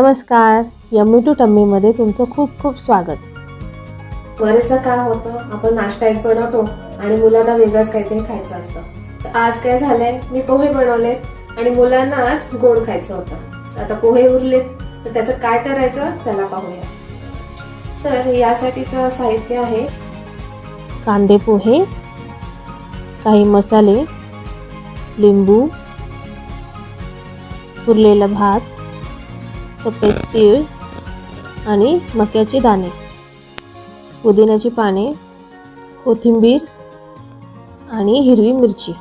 नमस्कार yummy to टम्मीमध्ये तुमचं खूप खूप स्वागत. बरेचदा काय होतं आपण नाश्ता एक बनवतो आणि मुलांना वेगळंच काहीतरी खायचं असतं. तर आज काय झालंय मी पोहे बनवले आणि मुलांना आज गोड खायचं होतं. आता पोहे उरलेत तर त्याचं काय करायचं चला पाहूया. तर यासाठीचं साहित्य आहे. कांदे पोहे काही मसाले लिंबू उरलेला भात सफेद तीळ आणि मक्याचे दाणे. पुदिन्याची पाने कोथिंबीर आणि हिरवी मिरची.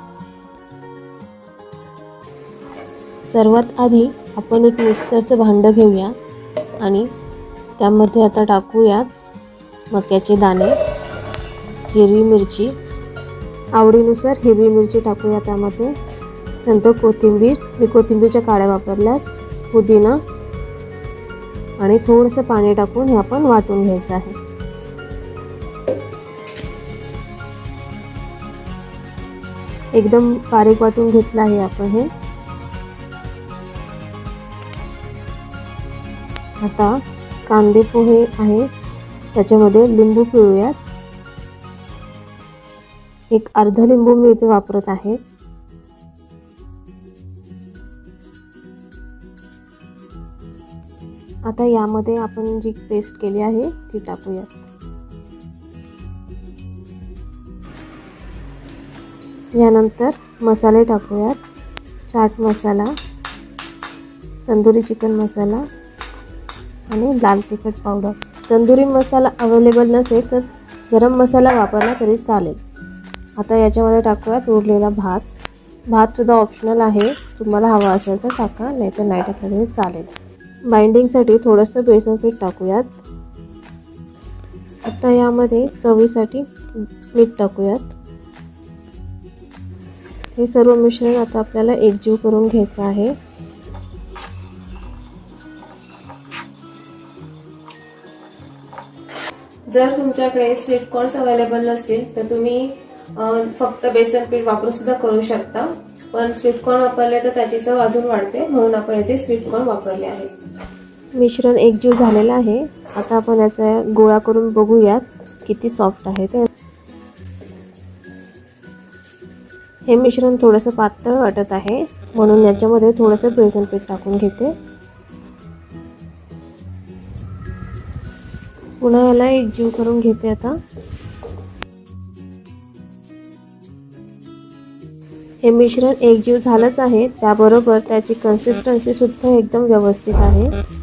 सर्वात आधी आपण एक मिक्सरचं भांडं घेऊया आणि त्यामध्ये आता टाकूयात मक्याचे दाणे हिरवी मिरची. आवडीनुसार हिरवी मिरची टाकूया त्यामध्ये. नंतर कोथिंबीर. मी कोथिंबीरच्या काळ्या वापरल्यात. पुदिना आणि थोडंसं पाणी टाकून हे आपण वाटून घ्यायचं आहे. एकदम बारीक वाटून घेतलं आहे आपण हे. आता कांदे पोहे आहे त्याच्यामध्ये लिंबू पिळूयात. एक अर्ध लिंबू मी इथे वापरत आहे. आता यामध्ये आपण जी पेस्ट केली आहे ती टाकूयात. यानंतर मसाले टाकूयात. चाट मसाला तंदुरी चिकन मसाला आणि लाल तिखट पावडर. तंदुरी मसाला अवेलेबल नसेल तर गरम मसाला वापरला तरी चालेल. आता याच्यामध्ये टाकूयात उरलेला भात. भातसुद्धा ऑप्शनल आहे. तुम्हाला हवा असेल तर टाका नाही तर नाही टाकलं तरी चालेल. बाइंडिंगसाठी थोडंसं बेसन पीठ टाकूयात. आता यामध्ये चवीसाठी मीठ टाकूयात. हे सर्व मिश्रण आता आपल्याला एकजीव करून घ्यायचं आहे. जर तुमच्याकडे स्वीट कॉर्न्स अवेलेबल नसतील तर तुम्ही फक्त बेसन पीठ वापरून सुद्धा करू शकता. पण स्वीट कॉर्न वापरले तर त्याची चव अजून वाढते म्हणून आपण इथे स्वीट कॉर्न वापरले आहेत. मिश्रण एकजीव झालेलं आहे. आता आपण याचा गोळा करून बघूयात किती सॉफ्ट आहे ते. हे मिश्रण थोडंसं पातळ वाटत आहे. म्हणून याच्यामध्ये थोडंसं बेसन पीठ टाकून घेते. पुन्हा याला एकजीव करून घेते आता. हे मिश्रण एकजीव झालंच आहे. त्याबरोबर त्याची कन्सिस्टन्सी सुद्धा एकदम व्यवस्थित आहे.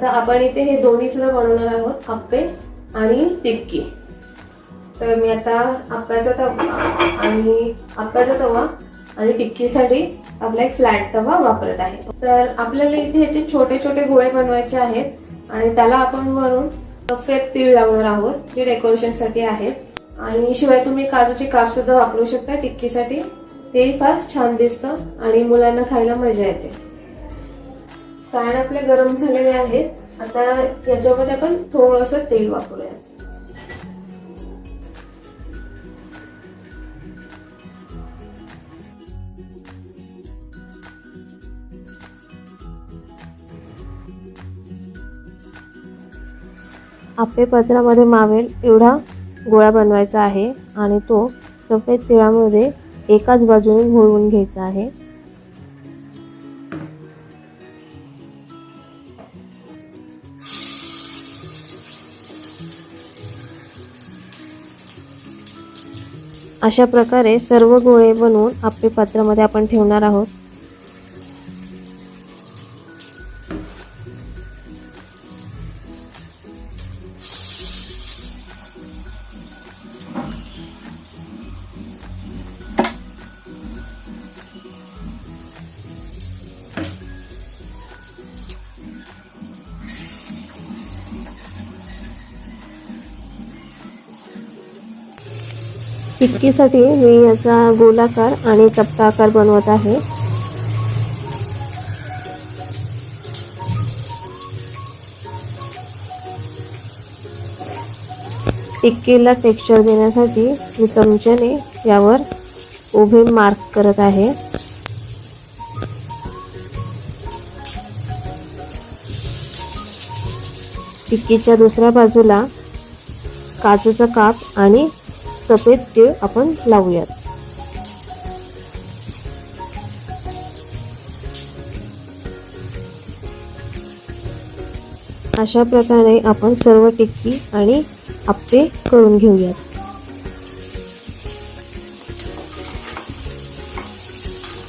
आता आपण इथे हे दोन्ही सुद्धा बनवणार आहोत आप्पे आणि टिक्की तर मी आता आप्प्याचा तवा आणि आप्प्याचा तवा आणि टिक्कीसाठी आपला एक फ्लॅट तवा वापरत आहे. तर आपल्याला इथे ह्याचे छोटे छोटे गोळे बनवायचे आहेत आणि त्याला आपण वरून सफेद तीळ लावणार आहोत जे डेकोरेशनसाठी आहेत. आणि शिवाय तुम्ही काजूचे काप सुद्धा वापरू शकता टिक्कीसाठी ते फार छान दिसतं आणि मुलांना खायला मजा येते. पॅन आपले गरम झालेले आहेत आता याच्यामध्ये आपण थोडस तेल वापरूया. आपे पत्रामध्ये मावेल एवढा गोळा बनवायचा आहे आणि तो सफेद तिळामध्ये एकाच बाजूने घोळवून घ्यायचा आहे. अशा प्रकारे सर्व गोळे बनवून आपले पात्रामध्ये आपण ठेवणार आहोत. टिक्कीसाठी मी याचा गोलाकार आणि चपटा आकार बनवत आहे. टिक्कीला टेक्स्चर देण्यासाठी मी चमच्याने यावर उभे मार्क करत आहे. टिक्कीच्या दुसऱ्या बाजूला काजूचा काप आणि सफेद तीळ आपण लावूयात. अशा प्रकारे आपण सर्व टिक्की आणि आप्पे करून घेऊयात.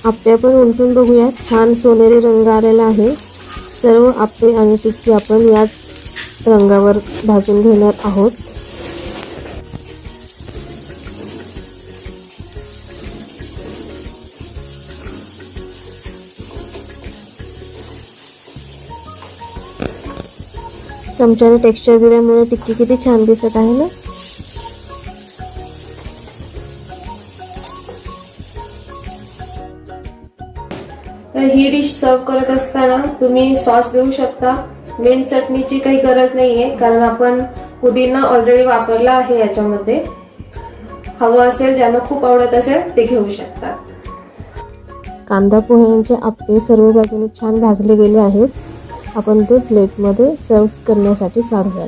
आप्पे आपण उलटून बघूयात. छान सोनेरी रंग आलेला आहे. सर्व आप्पे आणि टिक्की आपण याच रंगावर भाजून घेणार आहोत. चमच्याने टेक्स्चर दिल्यामुळे टिक्की किती छान दिसत आहे ना? तर ही डिश सर्व करत असताना तुम्ही सॉस देऊ शकता. मिंट चटणीची काही गरज नाहीये कारण आपण पुदिना ऑलरेडी वापरला आहे याच्यामध्ये. हवं असेल ज्यांना खूप आवडत असेल ते घेऊ शकतात. कांदा पोह्यांचे आप्पे सर्व बाजूने छान भाजले गेले आहेत. आपण ते प्लेटमध्ये सर्व करण्यासाठी काढूयात.